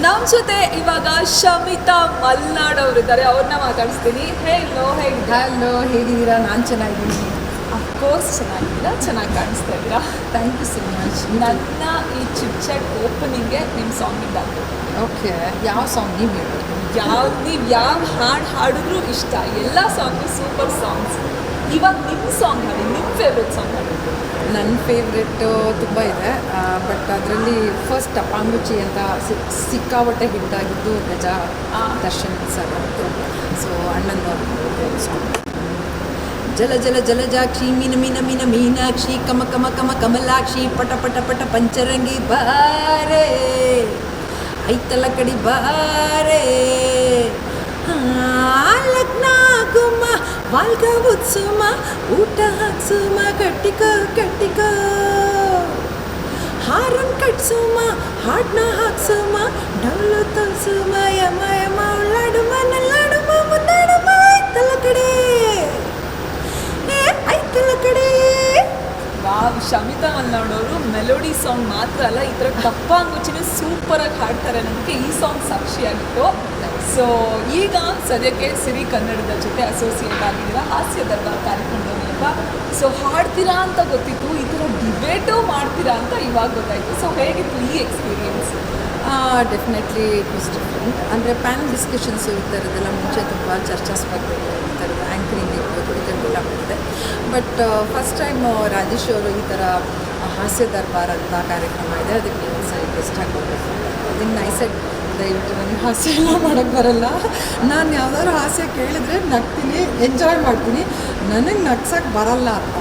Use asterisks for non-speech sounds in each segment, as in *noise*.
ನಮ್ಮ ಜೊತೆ ಇವಾಗ ಶಮಿತಾ ಮಲ್ನಾಡ್ ಅವರಿದ್ದಾರೆ ಅವ್ರನ್ನ ಮಾತಾಡಿಸ್ತೀನಿ. ಹೇಳೋ ಹೇಳಿ ಹಲೋ ಹೇಗಿದ್ದೀರಾ? ನಾನು ಚೆನ್ನಾಗಿದ್ದೀನಿ. ಅಫ್ಕೋರ್ಸ್ ಚೆನ್ನಾಗಿಲ್ಲ ಚೆನ್ನಾಗಿ ಕಾಣಿಸ್ತಾ ಇದ್ದೀರಾ? ಥ್ಯಾಂಕ್ ಯು ಸೊ ಮಚ್ ನನ್ನ ಈ ಚಿಟ್ ಚಾಟ್ ಓಪನಿಂಗ್ಗೆ ನಿಮ್ಮ ಸಾಂಗ್ ಇದ್ದಾಗಬೇಕು ಓಕೆ ಯಾವ ಸಾಂಗ್ ನೀವು ಹೇಳೋದು? ಯಾವ ನೀವು ಯಾವ ಹಾಡು ಹಾಡಿದ್ರೂ ಇಷ್ಟ. ಎಲ್ಲ ಸಾಂಗು ಸೂಪರ್ ಸಾಂಗ್ಸ್ ಇವಾಗ ನಿಮ್ಮ ಸಾಂಗ್ ನಿಮ್ಮ ಫೇವ್ರೆಟ್ ಸಾಂಗ್ ನನ್ನ ಫೇವ್ರೆಟ್ಟು ತುಂಬ ಇದೆ. ಬಟ್ ಅದರಲ್ಲಿ ಫಸ್ಟ್ ಅಪಾಂಗುಚಿ ಅಂತ ಸಿಕ್ಕಾಪಟ್ಟೆ ಹಿಟ್ಟಾಗಿದ್ದು ಗಜ. ದರ್ಶನ್ ಸರ್ ಅವ್ರದ್ದು. ಸೊ ಅಣ್ಣನ ಸಾಂಗ್ ಜಲ ಜಲ ಜಲಜಾಕ್ಷಿ ಮೀನ ಮೀನ ಮೀನ ಮೀನಾಕ್ಷಿ ಕಮ ಕಮ ಕಮ ಕಮಲಾಕ್ಷಿ ಪಟ ಪಟ ಪಟ ಪಂಚರಂಗಿ ಬಾರೆ ಐತಲ ಕಡಿ ಬಾರೆ. ಹಾ, ಲಗ್ನ ಗುಮ್ಮ ವಾಲ್ಗ ಉತ್ಸುಮ ಊಟ ಹಾಕ್ಸುಮ ಕಟ್ಟಿಕೋ ಕಟ್ಟಿಕೋ ಹಾರನ್ ಕಟ್ಸುಮ ಹಾಡ್ನ ಹಾಕ್ಸುಮ ಡೌಲು ತೋರ್ಸುಮ ಯಮ ಯಮ ಉಳ್ಳಾಡುಮ ನಲ್ಲಾಡುಮ ಶಮಿತಾ ಮಲ್ನಾಡ್ ಅವರು ಮೆಲೋಡಿ ಸಾಂಗ್ ಮಾತ್ರ ಅಲ್ಲ, ಈ ಥರ ಕಪ್ಪ ಅಂಗುಚಿನ ಸೂಪರಾಗಿ ಹಾಡ್ತಾರೆ ಅನ್ನೋದಕ್ಕೆ ಈ ಸಾಂಗ್ ಸಾಕ್ಷಿಯಾಗಿತ್ತು. ಸೊ ಈಗ ಸದ್ಯಕ್ಕೆ ಸಿರಿ ಕನ್ನಡದ ಜೊತೆ ಅಸೋಸಿಯೇಟ್ ಆಗಿದ್ದೀರಾ ಹಾಸ್ಯ ದರ್ಬಾರ್ ಕಾರ್ಯಕ್ರಮದ ಮೂಲಕ. ಸೊ ಹಾಡ್ತೀರಾ ಅಂತ ಗೊತ್ತಿತ್ತು, ಈ ಥರ ಡಿಬೇಟು ಮಾಡ್ತೀರಾ ಅಂತ ಇವಾಗ ಗೊತ್ತಾಯಿತು. ಸೊ ಹೇಗಿತ್ತು ಈ ಎಕ್ಸ್ಪೀರಿಯನ್ಸ್ ಡೆಫಿನೆಟ್ಲಿ ಇಟ್ ಡಿಫ್ರೆಂಟ್ ಅಂದರೆ ಪ್ಯಾನಲ್ ಡಿಸ್ಕಷನ್ಸು ಈ ಥರದ್ದೆಲ್ಲ ಮುಂಚೆ ತುಂಬ ಚರ್ಚಾಸ್ಪರ್ಧೆಗಳು ಈ ಥರದ ಆ್ಯಂಕರಿಂಗ್ ಇರ್ಬೋದು ಈ ಥರದ್ದೆಲ್ಲ ಬಟ್ ಫಸ್ಟ್ ಟೈಮ್ ರಾಜೇಶ್ ಅವರು ಈ ಥರ ಹಾಸ್ಯ ದರ್ಬಾರ್ ಅಂತ ಕಾರ್ಯಕ್ರಮ ಇದೆ, ಅದಕ್ಕೆ ಒಂದು ಸರಿ ಟೆಸ್ಟ್ ಬರಬೇಕು ಅದನ್ನು ನೈಸೆಡ್ ದಯವಿಟ್ಟು ನನಗೆ ಹಾಸ್ಯ ಎಲ್ಲ ಮಾಡೋಕ್ಕೆ ಬರಲ್ಲ. ನಾನು ಯಾವ್ದಾದ್ರು ಹಾಸ್ಯ ಕೇಳಿದ್ರೆ ನಗ್ತೀನಿ ಎಂಜಾಯ್ ಮಾಡ್ತೀನಿ. ನನಗೆ ನಗ್ಸೋಕ್ಕೆ ಬರಲ್ಲ ಅಂತ.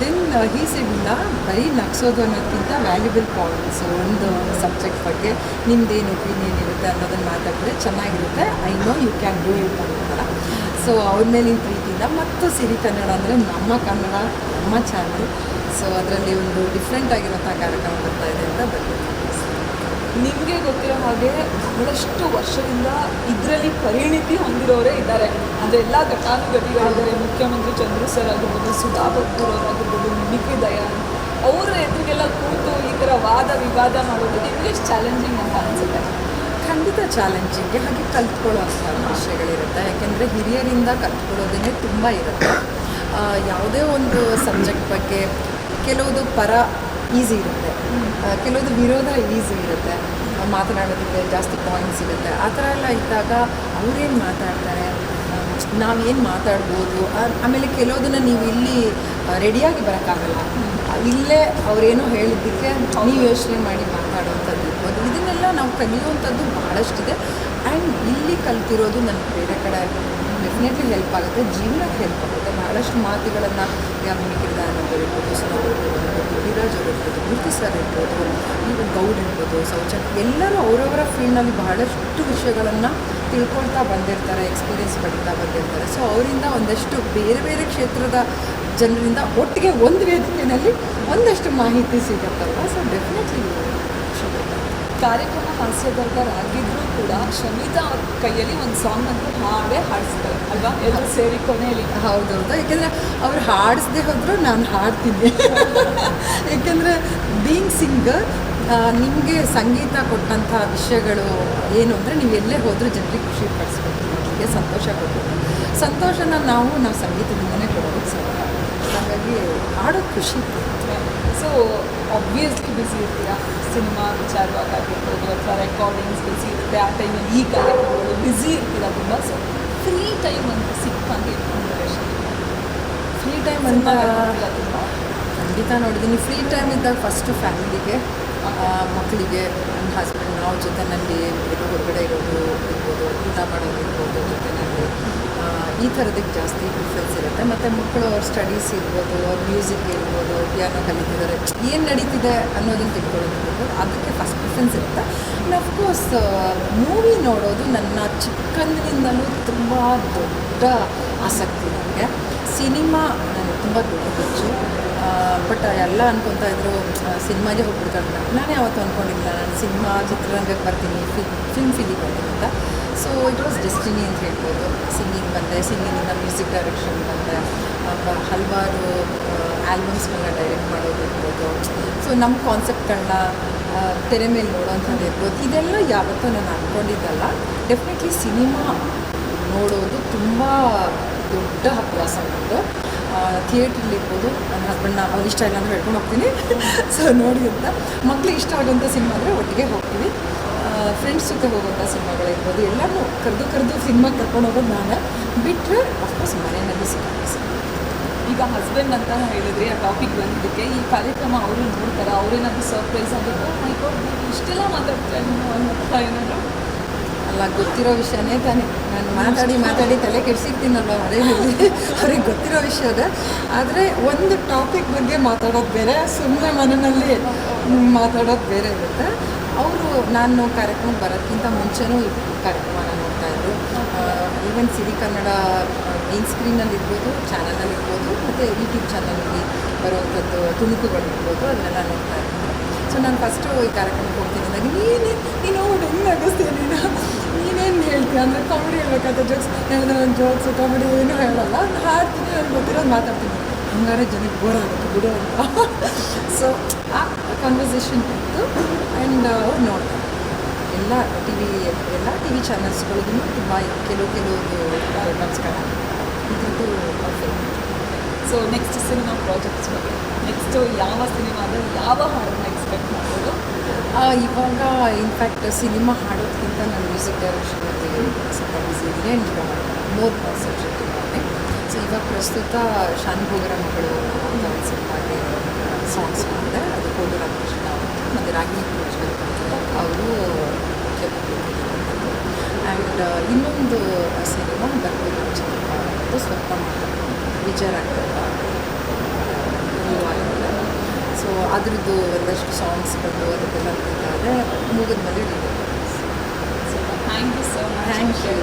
ದೆನ್ ಈ ಇಲ್ಲ ಬರೀ ನಗ್ಸೋದು ಅನ್ನೋದಕ್ಕಿಂತ ವ್ಯಾಲ್ಯೂಬಲ್ ಪಾಯಿಂಟ್ಸ್ ಒಂದು ಸಬ್ಜೆಕ್ಟ್ ಬಗ್ಗೆ ನಿಮ್ದೇನು ಒಪಿನಿಯನ್ ಇರುತ್ತೆ ಅನ್ನೋದನ್ನು ಮಾತಾಡಿದ್ರೆ ಚೆನ್ನಾಗಿರುತ್ತೆ. I know you can do it ಅಂತ ಸೊ ಅವ್ರ ಮೇಲಿನ ಪ್ರೀತಿಯಿಂದ ಮತ್ತು ಸಿರಿ ಕನ್ನಡ ಅಂದರೆ ನಮ್ಮ ಕನ್ನಡ, ನಮ್ಮ ಚಾನಲ್ ಸೊ ಅದರಲ್ಲಿ ಒಂದು ಡಿಫ್ರೆಂಟ್ ಆಗಿರೋಂಥ ಕಾರ್ಯಕ್ರಮ ಬರ್ತಾ ಇದೆ ಅಂತ ಬಂದಿದೆ ನಿಮಗೆ ಗೊತ್ತಿರೋ ಹಾಗೆ ಬಹಳಷ್ಟು ವರ್ಷದಿಂದ ಇದರಲ್ಲಿ ಪರಿಣಿತಿ ಹೊಂದಿರೋರೇ ಇದ್ದಾರೆ. ಅಂದರೆ ಎಲ್ಲ ಘಟಾನುಘಟಿಗಳಿದ್ದಾರೆ. ಮುಖ್ಯಮಂತ್ರಿ ಚಂದ್ರು ಸರ್ ಆಗಿರ್ಬೋದು, ಸುಧಾ ಬಗ್ಗೂರ್ ಅವರಾಗಿರ್ಬೋದು ಮಿಮಿಕ್ರಿ ದಯಾನ್ ಅವರ ಎದುರಿಗೆಲ್ಲ ಕೂತು ಈ ಥರ ವಾದ ವಿವಾದ ಮಾಡೋದು ನಿಮಗೆ ಚಾಲೆಂಜಿಂಗ್ ಅಂತ ಅನಿಸುತ್ತೆ? ಖಂಡಿತ ಚಾಲೆಂಜಿಂಗ್ ಹಾಗೆ ಕಲ್ತ್ಕೊಳ್ಳೋಂಥ ವಿಷಯಗಳಿರುತ್ತೆ. ಯಾಕೆಂದರೆ ಹಿರಿಯರಿಂದ ಕಲ್ತ್ಕೊಳ್ಳೋದೇ ತುಂಬ ಇರುತ್ತೆ. ಯಾವುದೇ ಒಂದು ಸಬ್ಜೆಕ್ಟ್ ಬಗ್ಗೆ ಕೆಲವುದು ಪರ ಈಸಿ ಇರುತ್ತೆ. ಕೆಲವೊಂದು ವಿರೋಧ ಈಸಿ ಇರುತ್ತೆ. ಮಾತನಾಡೋದಕ್ಕೆ ಜಾಸ್ತಿ ಪಾಯಿಂಟ್ಸ್ ಇರುತ್ತೆ. ಆ ಥರ ಎಲ್ಲ ಇದ್ದಾಗ ಅವ್ರೇನು ಮಾತಾಡ್ತಾರೆ? ನಾವೇನು ಮಾತಾಡ್ಬೋದು? ಆಮೇಲೆ ಕೆಲವುದನ್ನು ನೀವು ಇಲ್ಲಿ ರೆಡಿಯಾಗಿ ಬರೋಕ್ಕಾಗಲ್ಲ. ಇಲ್ಲೇ ಅವರೇನು ಹೇಳಿದ್ದಕ್ಕೆ ನೀವು ಯೋಚನೆ ಮಾಡಿ ಮಾತಾಡುವಂಥದ್ದು ಇರ್ಬೋದು. ಇದನ್ನೆಲ್ಲ ನಾವು ಕಲಿಯುವಂಥದ್ದು ಭಾಳಷ್ಟಿದೆ ಆ್ಯಂಡ್ ಇಲ್ಲಿ ಕಲ್ತಿರೋದು ನನ್ನ ಬೇರೆ ಕಡೆ. ಡೆಫಿನೆಟ್ಲಿ ಹೆಲ್ಪ್ ಆಗುತ್ತೆ, ಜೀವನಕ್ಕೆ ಹೆಲ್ಪ್ ಆಗುತ್ತೆ. ಬಹಳಷ್ಟು ಮಾತುಗಳನ್ನು ಈಗ ಮಿಕ್ಕಿದಾನ ಇರ್ಬೋದು ಇರ್ಬೋದು ವಿರಾಜ್ ಅವರು ಇರ್ಬೋದು ಮೂರ್ತಿ ಸರ್ ಇರ್ಬೋದು ಈಗ ಗೌಡ್ ಇರ್ಬೋದು ಸೌಚನ್ ಎಲ್ಲರೂ ಅವರವರ ಫೀಲ್ಡ್ನಲ್ಲಿ ಬಹಳಷ್ಟು ವಿಷಯಗಳನ್ನು ತಿಳ್ಕೊಳ್ತಾ ಬಂದಿರ್ತಾರೆ ಎಕ್ಸ್ಪೀರಿಯನ್ಸ್ ಪಡಿತಾ ಬಂದಿರ್ತಾರೆ. ಸೊ ಅವರಿಂದ ಒಂದಷ್ಟು ಬೇರೆ ಬೇರೆ ಕ್ಷೇತ್ರದ ಜನರಿಂದ ಒಟ್ಟಿಗೆ ಒಂದು ವೇದಿಕೆಯಲ್ಲಿ ಒಂದಷ್ಟು ಮಾಹಿತಿ ಸಿಗುತ್ತಲ್ವ? ಸೊ ಡೆಫಿನೆಟ್ಲಿ ಕಾರ್ಯಕ್ರಮ ಹಾಸ್ಯದರ್ಗರಾಗಿದ್ದರೂ ಕೂಡ ಶಮಿತಾ ಅವ್ರ ಕೈಯಲ್ಲಿ ಒಂದು ಸಾಂಗ್ ಅಂತ ಹಾಡೇ ಹಾಡಿಸ್ತಾರೆ ಅಲ್ವಾ? ಎಲ್ಲರೂ ಸೇರಿ ಕೊನೆಯಲ್ಲಿ, ಹೌದು ಯಾಕೆಂದರೆ ಅವ್ರು ಹಾಡಿಸ್ದೆ ಹೋದರೂ ನಾನು ಹಾಡ್ತೀನಿ. ಯಾಕೆಂದರೆ ಬೀಯಿಂಗ್ ಸಿಂಗರ್ ನಿಮಗೆ ಸಂಗೀತ ಕೊಟ್ಟಂಥ ವಿಷಯಗಳು ಏನು ಅಂದರೆ ನೀವು ಎಲ್ಲೇ ಹೋದರೂ ಜನರಿಗೆ ಖುಷಿ ಪಡಿಸ್ಬೇಕು ಅವರಿಗೆ ಸಂತೋಷ ಕೊಡಬೇಕು. ಸಂತೋಷನ ನಾವು ನಾವು ಸಂಗೀತದಿಂದನೇ ಕೊಡೋದಕ್ಕೆ ಸಾಧ್ಯ ಹಾಗಾಗಿ ಹಾಡೋದು ಖುಷಿ. ಸೊ ಆಬ್ವಿಯಸ್ಲಿ ಬ್ಯುಸಿ ಇರ್ತೀರಾ? ಸಿನಿಮಾ ವಿಚಾರವಾಗಿರ್ಬೋದು ಅಥವಾ ರೆಕಾರ್ಡಿಂಗ್ಸ್ ಬಿಸಿ ಇರುತ್ತೆ, ಆ ಟೈಮಲ್ಲಿ ಈ ಕಾರ್ಯಕ್ರಮಗಳು ಬ್ಯುಸಿ ಇರ್ತೀರಾ ತುಂಬ? ಸೊ ಫ್ರೀ ಟೈಮ್ ಅಂತ ಸಿಕ್ಕಂಗೆ ಫ್ರೀ ಟೈಮ್ ಅಂತ ಖಂಡಿತ ನೋಡಿದ್ದೀನಿ. ಫ್ರೀ ಟೈಮ್ ಇದ್ದಾಗ ಫಸ್ಟು ಫ್ಯಾಮಿಲಿಗೆ ಮಕ್ಕಳಿಗೆ ನನ್ನ ಹಸ್ಬೆಂಡ್ ನಾವು ಜೊತೆನಲ್ಲಿ ಎಲ್ಲೋ ಹೊರಗಡೆ ಇರೋದು ಇರ್ಬೋದು, ಊಟ ಮಾಡೋದು ಇರ್ಬೋದು, ಜೊತೆನಲ್ಲಿ ಈ ಥರದಕ್ಕೆ ಜಾಸ್ತಿ ಪ್ರಿಫರೆನ್ಸ್ ಇರುತ್ತೆ. ಮತ್ತು ಮಕ್ಕಳು ಅವ್ರ ಸ್ಟಡೀಸ್ ಇರ್ಬೋದು, ಅವ್ರ ಮ್ಯೂಸಿಕ್ ಇರ್ಬೋದು ಪಿಯಾನೋ ಕಲಿತಿದ್ದಾರೆ, ಏನು ನಡೀತಿದೆ ಅನ್ನೋದನ್ನು ತಿಳ್ಕೊಳ್ಳೋದು ಅದಕ್ಕೆ ಫಸ್ಟ್ ಪ್ರಿಫರೆನ್ಸ್ ಇರುತ್ತೆ. ಆ್ಯಂಡ್ ಅಫ್ಕೋರ್ಸ್ ಮೂವಿ ನೋಡೋದು ನನ್ನ ಚಿಕ್ಕಂದಿನಿಂದಲೂ ತುಂಬ ದೊಡ್ಡ ಆಸಕ್ತಿ ನನಗೆ ಸಿನಿಮಾ ನನಗೆ ತುಂಬ ದೊಡ್ಡ ಹುಚ್ಚು ಬಟ್ ಎಲ್ಲ ಅನ್ಕೊತಾ ಇದ್ರು ಸಿನಿಮಾಗೆ ಹೋಗ್ಬಿಡ್ತಾರೆ ನಾನು ಯಾವತ್ತೂ ಅಂದ್ಕೊಂಡಿಲ್ಲ ನಾನು ಸಿನಿಮಾ ಚಿತ್ರರಂಗಕ್ಕೆ ಬರ್ತೀನಿ ಫಿಲ್ ಫಿಲ್ಮ್ ಫಿಲಿ ಬರ್ತೀನಿ ಅಂತ. ಸೊ ಇಟ್ ವಾಸ್ ಡೆಸ್ಟಿನಿ ಅಂತ ಹೇಳ್ಬೋದು. ಸಿಂಗಿಂಗ್ ಬಂದೆ ಸಿಂಗಿಂಗಿಂದ ಮ್ಯೂಸಿಕ್ ಡೈರೆಕ್ಷನ್ ಬಂದೆ. ಹಲವಾರು ಆಲ್ಬಮ್ಸ್ಗಳನ್ನ ಡೈರೆಕ್ಟ್ ಮಾಡೋದಿರ್ಬೋದು ಸೊ ನಮ್ಮ ಕಾನ್ಸೆಪ್ಟ್ಗಳನ್ನ ತೆರೆ ಮೇಲೆ ನೋಡೋವಂಥದ್ದು ಇರ್ಬೋದು ಇದೆಲ್ಲ ಯಾವತ್ತೂ ನಾನು ಅಂದ್ಕೊಂಡಿದ್ದಲ್ಲ ಡೆಫಿನೆಟ್ಲಿ ಸಿನಿಮಾ ನೋಡೋದು ತುಂಬ ದೊಡ್ಡ ಹವ್ಯಾಸ ನಂದು ಥಿಯೇಟ್ರಲ್ಲಿರ್ಬೋದು ನನ್ನ ಹಸ್ಬೆಂಡ್ನ ಅವ್ರು ಇಷ್ಟ ಇಲ್ಲ ಅಂತ ಹೇಳ್ಕೊಂಡು ಹೋಗ್ತೀನಿ. *laughs* ಸೊ ನೋಡಿ ಅಂತ. ಮಕ್ಳಿಗೆ ಇಷ್ಟ ಆಗೋಂಥ ಸಿನಿಮಾ ಅಂದರೆ ಒಟ್ಟಿಗೆ ಹೋಗ್ತೀವಿ. ಫ್ರೆಂಡ್ಸ್ ಜೊತೆ ಹೋಗೋಂಥ ಸಿನಿಮಾಗಳಿರ್ಬೋದು ಎಲ್ಲರೂ ಕರೆದು ಕರೆದು ಸಿನಿಮಾ ಕರ್ಕೊಂಡು ಹೋಗೋದು ನಾನು. ಬಿಟ್ಟರೆ ಅಫ್ಕೋರ್ಸ್ ಮನೆಯಲ್ಲಿ ಸಿನಿಮಾ ಈಗ ಹಸ್ಬೆಂಡ್ ಅಂತ ಹೇಳಿದ್ರಿ ಆ ಟಾಪಿಕ್ ಬಂದಿದ್ದಕ್ಕೆ ಈ ಕಾರ್ಯಕ್ರಮ ಅವರು ನೋಡ್ತಾರೆ? ಅವ್ರೇನಾದರೂ ಸರ್ಪ್ರೈಸ್ ಆಗುತ್ತೆ ಮೈಕೋ ಗಾಡ್ ನೀವು ಇಷ್ಟೆಲ್ಲ ಮಾತಾಡ್ತಾರೆ ಅನ್ನೋ ಏನಾದ್ರು? ಅಲ್ಲ, ಗೊತ್ತಿರೋ ವಿಷಯನೇ ತಾನೇ. ನಾನು ಮಾತಾಡಿ ಮಾತಾಡಿ ತಲೆ ಕೆಡಿಸಿರ್ತೀನಲ್ವ ಮನೆಯಲ್ಲಿ? ಅವ್ರಿಗೆ ಗೊತ್ತಿರೋ ವಿಷಯದ. ಆದರೆ ಒಂದು ಟಾಪಿಕ್ ಬಗ್ಗೆ ಮಾತಾಡೋದು ಬೇರೆ ಸುಮ್ಮನೆ ಮನೆಯಲ್ಲಿ ಮಾತಾಡೋದು ಬೇರೆ ಇರುತ್ತೆ. ಅವರು, ನಾನು ಕಾರ್ಯಕ್ರಮಕ್ಕೆ ಬರೋದಕ್ಕಿಂತ ಮುಂಚೆನೂ ಕಾರ್ಯಕ್ರಮನ ನೋಡ್ತಾ ಇದ್ದರು ಈವನ್ ಸಿರಿ ಕನ್ನಡ ಮೇನ್ ಸ್ಕ್ರೀನಲ್ಲಿ ಇರ್ಬೋದು ಚಾನಲಲ್ಲಿ ಇರ್ಬೋದು, ಮತ್ತು ಯೂಟ್ಯೂಬ್ ಚಾನಲಲ್ಲಿ ಬರುವಂಥದ್ದು ತುಣುಕುಗಳಿರ್ಬೋದು ಅದನ್ನೆಲ್ಲ ನೋಡ್ತಾ ಇರ್ತೀನಿ ಸೊ ನಾನು ಫಸ್ಟು ಈ ಕಾರ್ಯಕ್ರಮಕ್ಕೆ ಹೋಗ್ತೀನಿ ನೀನು ನೀನು ಹೆಂಗೆ ನಗಿಸ್ತೀಯ ನೀನು ಅಂದರೆ ಕಾಮಿಡಿ ಹೇಳ್ಬೇಕಾದ್ರೆ ಜೋಕ್ಸ್ ಏನಾದರೂ ನಾನು ಜೋಕ್ಸ್ ಕಾಮಿಡಿ ಏನೂ ಹೇಳಲ್ಲ. ಹಾಡ್ತೀನಿ ನನಗೆ ಗೊತ್ತಿರೋದು ಮಾತಾಡ್ತೀನಿ. ಹಂಗಾರೆ ಜನಕ್ಕೆ ಬೋರ್ ಆಗುತ್ತೆ, ಬಿಡು ಅಂತ. *laughs* ಸೊ ಆ ಕನ್ವರ್ಸೇಷನ್ ಇತ್ತು. ಆ್ಯಂಡ್ ಅವ್ರು ನೋಡ್ತಾರೆ. ಎಲ್ಲ ಟಿ ವಿ ಎಲ್ಲ ಟಿ ವಿ ಚಾನಲ್ಸ್ಗಳಿಗೂ ತುಂಬ ಕೆಲವು ಕೆಲವು ಪ್ರಾಬ್ಲಮ್ಸ್ಗಳ ಇದ್ರದ್ದು ಸೊ ನೆಕ್ಸ್ಟ್ ಸಿನಿಮಾ ಪ್ರಾಜೆಕ್ಟ್ಸ್ ಬಗ್ಗೆ. ನೆಕ್ಸ್ಟು ಯಾವ ಸಿನಿಮಾದಲ್ಲಿ ಯಾವ ಹಾಡನ್ನು ಎಕ್ಸ್ಪೆಕ್ಟ್ ಮಾಡ್ಬೋದು? ಇವಾಗ ಇನ್ಫ್ಯಾಕ್ಟ್ ಸಿನಿಮಾ ಹಾಡೋದ್ಕಿಂತ ನಾನು ಮ್ಯೂಸಿಕ್ ಡೈರೆಕ್ಷನ್ ಸ್ವಲ್ಪ ಬ್ಯುಸಿ ಇದ್ದೀನಿ. ಆ್ಯಂಡ್ ಮೋರ್ ಕಾನ್ಸಂಟ್ರೇಟ್ ಇದ್ದಾನೆ. ಸೊ ಇವಾಗ ಪ್ರಸ್ತುತ ಶಾನ್ಭೋಗರ ಮಗಳು ಅಂತ ಒಂದು ಸಿನಿಮಾಗೆ ಸಾಂಗ್ಸ್ ಮಾಡಿದೆ. ಅದರದ್ದು ಒಂದಷ್ಟು ಸಾಂಗ್ಸ್ಗಳು ಅದಕ್ಕೆಲ್ಲ ಬರೀತಾರೆ ಮುಗಿದ ಮೇಲೆ thank you so thank you